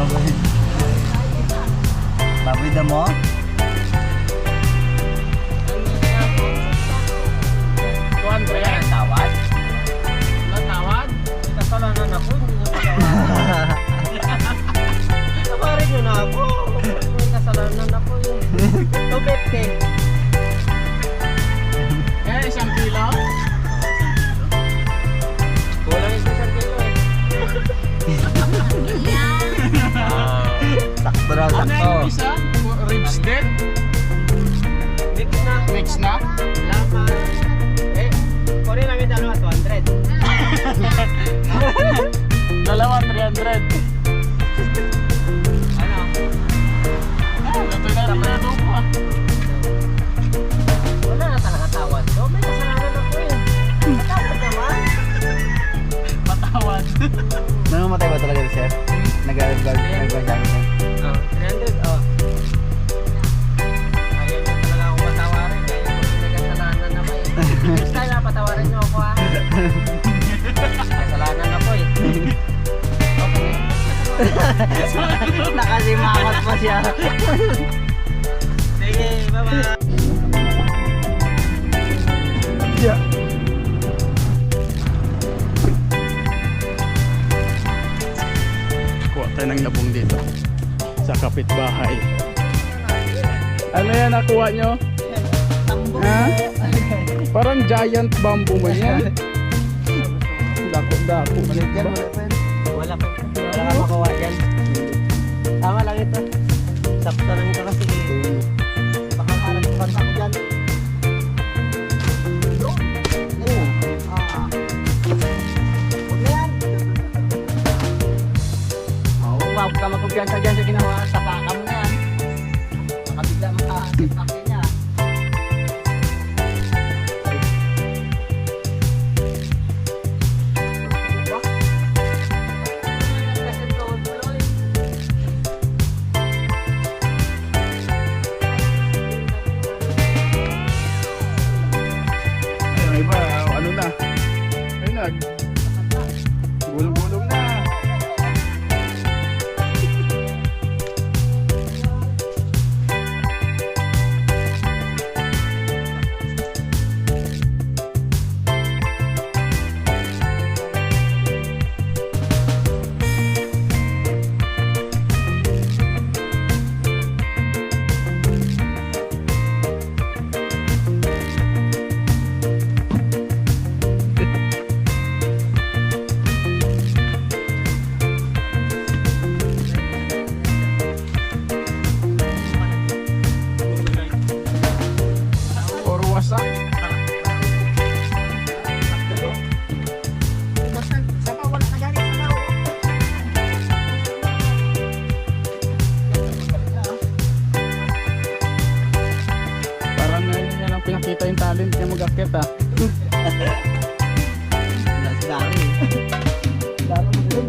Baboy. Baboy damo? Na. Laman. Eh, kunin yung dalawa, 200. dalawa, 300. Ano? Ah, luto na rin adobo ah. Wala na talaga tawad. So, may kasalanan ako eh. Patawad naman. Patawad. Nangamatay ba talaga si Sir? Nag-guard siya. Na patawarin niyo ako ah. Kasalanan ako eh. Okay. Nakasimangot pa siya. Sige, bye-bye. Yeah. Kuha tayo ng labong dito. Sa kapitbahay. Ano yan nakuha nyo? Ha? Parang giant bamboo man yan. Dako-dako. Ulit yan, ulit pa yan. Wala pa. Wala ka makawa dyan. Tama lang ito. Sakto lang ito kasi. Baka kanta ko dyan. Ah. Huwag yan. Ka magkumpiyansa dyan sa ginawa. Tapakan mo na yan. Baka bigla makasipake Doug. Pinakita yung talent niya mag-akit ah. Dalo mo din.